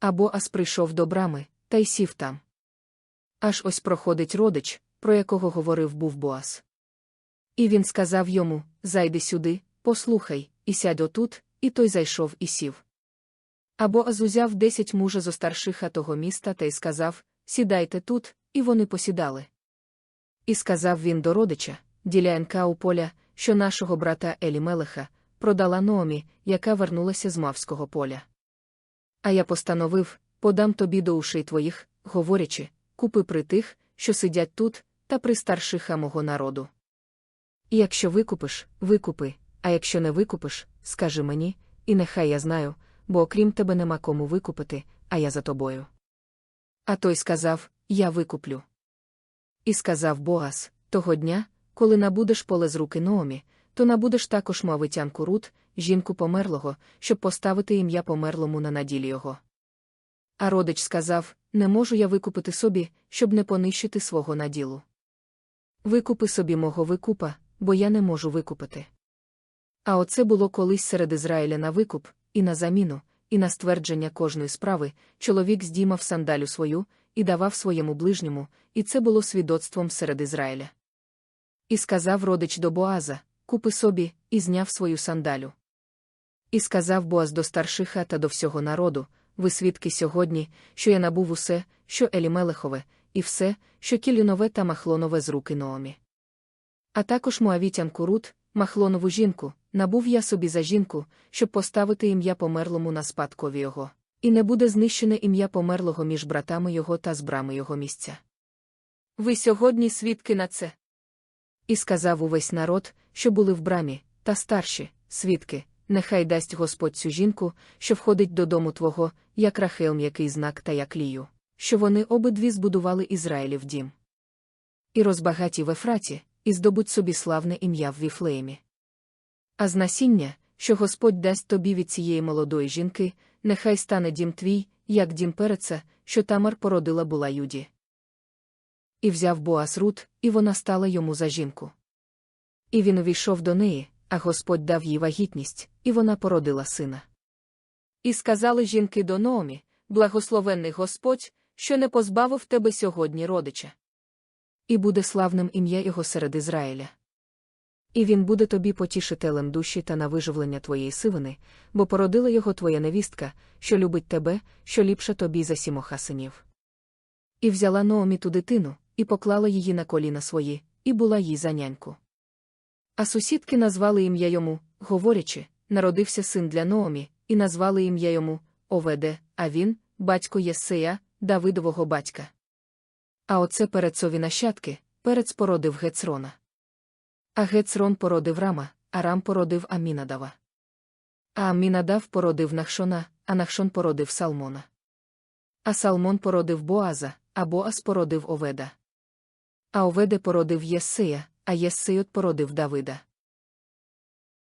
А Боас прийшов до брами, та й сів там. Аж ось проходить родич, про якого говорив був Боас. І він сказав йому Зайди сюди, послухай, і сядь отут, і той зайшов і сів. А Боаз узяв десять мужа зо старшиха того міста та й сказав Сідайте тут, і вони посідали. І сказав він до родича, ділянка у поля, що нашого брата Елімелеха, продала Номі, яка вернулася з мавського поля. А я постановив подам тобі до ушей твоїх, говорячи, купи при тих, що сидять тут, та при старшиха мого народу. І якщо викупиш, викупи, а якщо не викупиш, скажи мені, і нехай я знаю, бо окрім тебе нема кому викупити, а я за тобою. А той сказав Я викуплю. І сказав Боас, того дня, коли набудеш поле з руки Номі, то набудеш також мовитянку Рут, жінку померлого, щоб поставити ім'я померлому на наділі його. А родич сказав Не можу я викупити собі, щоб не понищити свого наділу. Викупи собі мого викупа, бо я не можу викупити. А оце було колись серед Ізраїля на викуп, і на заміну, і на ствердження кожної справи, чоловік здіймав сандалю свою і давав своєму ближньому, і це було свідоцтвом серед Ізраїля. І сказав родич до Боаза Купи собі, і зняв свою сандалю. І сказав Боаз до старшиха та до всього народу ви свідки сьогодні, що я набув усе, що Елімелехове, і все, що кілінове та махлонове з руки Ноомі. А також Моавітянку Рут, махлонову жінку, набув я собі за жінку, щоб поставити ім'я померлому на спадкові його, і не буде знищене ім'я померлого між братами його та з брами його місця. Ви сьогодні свідки на це. І сказав увесь народ, що були в брамі, та старші, свідки, нехай дасть Господь цю жінку, що входить додому твого, як Рахел м'який знак та як лію, що вони обидві збудували Ізраїлів дім. І розбагаті в Ефраті, і здобудь собі славне ім'я в Віфлеємі. А з насіння, що Господь дасть тобі від цієї молодої жінки, нехай стане дім твій, як дім переца, що тамар породила була Юді. І взяв Боас Рут, і вона стала йому за жінку. І він увійшов до неї, а Господь дав їй вагітність, і вона породила сина. І сказали жінки до Номі, благословенний Господь, що не позбавив тебе сьогодні родича. І буде славним ім'я його серед Ізраїля. І він буде тобі потішителем душі та на виживлення твоєї сивини, бо породила його твоя невістка, що любить тебе, що ліпша тобі за сімоха синів. І взяла Ноомі ту дитину, і поклала її на коліна свої, і була їй за няньку. А сусідки назвали ім'я йому, говорячи, народився син для Ноомі, і назвали ім'я йому Оведе, а він, батько Єсея, Давидового батька. А оце перецові нащадки, перец породив Гецрона. А Гецрон породив Рама, а Рам породив Амінадава. А Амінадав породив Нахшона, а Нахшон породив Салмона. А Салмон породив Боаза, а Боаз породив Оведа. А Оведе породив Єссея, а Єссеют породив Давида.